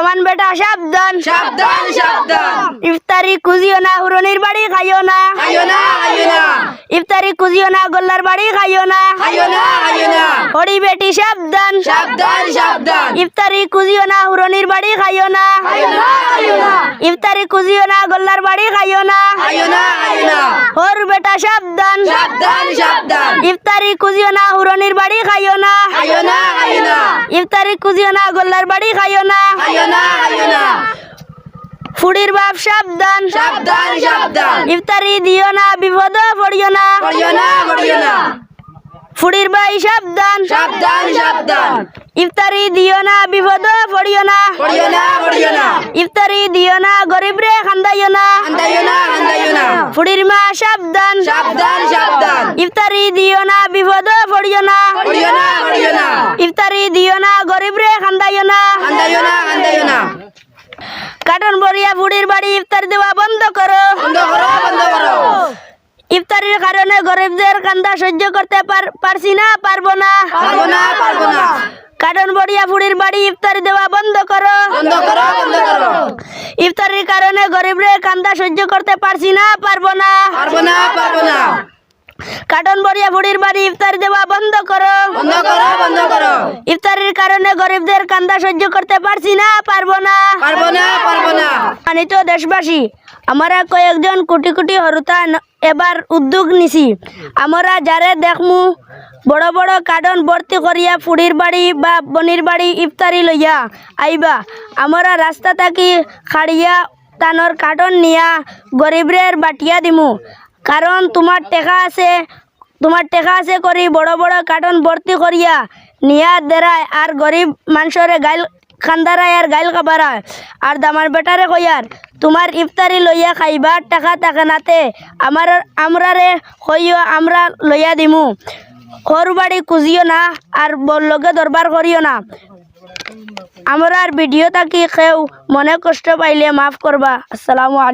দামান বেটা সাবধান সাবধান সাবধান ইফতারি খুঁজিও না হুরনির বাড়ি খাইও না খাইও না খাইও না ইফতারি খুঁজিও না গোল্লার বাড়ি খাইও না খাইও না খাইও না হরি বেটি সাবধান সাবধান সাবধান ইফতারি খুঁজিও না হুরনির বাড়ি খাইও না খাইও না খাইও না ইফতারি খুঁজিও না গোল্লার বাড়ি খাইও না খাইও না খাইও না হর বেটা সাবধান সাবধান সাবধান ইফতারি খুঁজিও না হুরনির বাড়ি খাইও না খাইও না খাইও না ইফতারি খুঁজিও না গোল্লার বাড়ি খাইও না। খাইও না খাইও না। ফুড়ির বাপ সাবধান। সাবধান সাবধান। ইফতারি দিও না বিপদ পড়িও না। করিও না করিও না। ফুড়ির ভাই সাবধান। সাবধান সাবধান। ইফতারি দিও না বিপদ পড়িও না। করিও না করিও না। ইফতারি দিও না গরিব রে খান্দাইও না। আন্দাইও না আন্দাইও না। ফুড়ির মা সাবধান। সাবধান সাবধান। ইফতারি দিও না বিপদ পড়িও না। করিও না করিও না। ইফতারি দিও না গরিব রে খান্দাইও না। আন্দাইও না আন্দাইও না। কাটন বরিয়া ফুড়ির বাড়ি ইফতার দেওয়া বন্ধ করো। বন্ধ করো বন্ধ করো। ইফতারির কারণে গরিবদের কান্দা সহ্য করতে পার- পারছি না পারব না। পারব না পারব না। কাটন বড়িয়া ফুড়ির বাড়ি ইফতারি দেওয়া বন্ধ করো। বন্ধ করো বন্ধ করো। ইফতারির কারণে গরিবরে কান্দা সহ্য করতে পারছি না পারব না। পারব না পারব না। কাটন বড়িয়া ফুড়ির বাড়ি ইফতারি দেওয়া বন্ধ করো। বন্ধ করো বন্ধ করো। ইফতারির কারণে গরিবদের কান্দা সহ্য করতে পারছি না পারব না। পারব না পারব না। মানিত দেশবাসী আমরা কয়েকজন কোটি কোটি হরতান এবার উদ্যোগ নিছি। আমরা যারে দেখমু বড় বড় কার্টন ভর্তি করিয়া ফুড়ির বাড়ি বা বনির বাড়ি ইফতারি লইয়া আইবা। আমরা রাস্তা থাকি খাড়িয়া তানোর কার্টন নিয়া গরিবরের বাটিয়া দিমু। কারণ তোমার টেকা আছে তোমার টেকা আছে করি বড় বড় কার্টন ভর্তি করিয়া নিয়া দেরায় আর গরিব মানুষরে গাইল খান্দারায় আর গাইল খাবারায় আর দামার বেটারে কইয়ার, তোমার ইফতারি লইয়া খাইবার টাকা থাকে নাতে। আমার আমরারে কইও আমরা লইয়া দিমু। সরু বাড়ি খুঁজিও না, আর বললগে দরবার করিও না। আমরার ভিডিও থাকি খেউ মনে কষ্ট পাইলে মাফ করবা। আসসালামু আলাইকুম।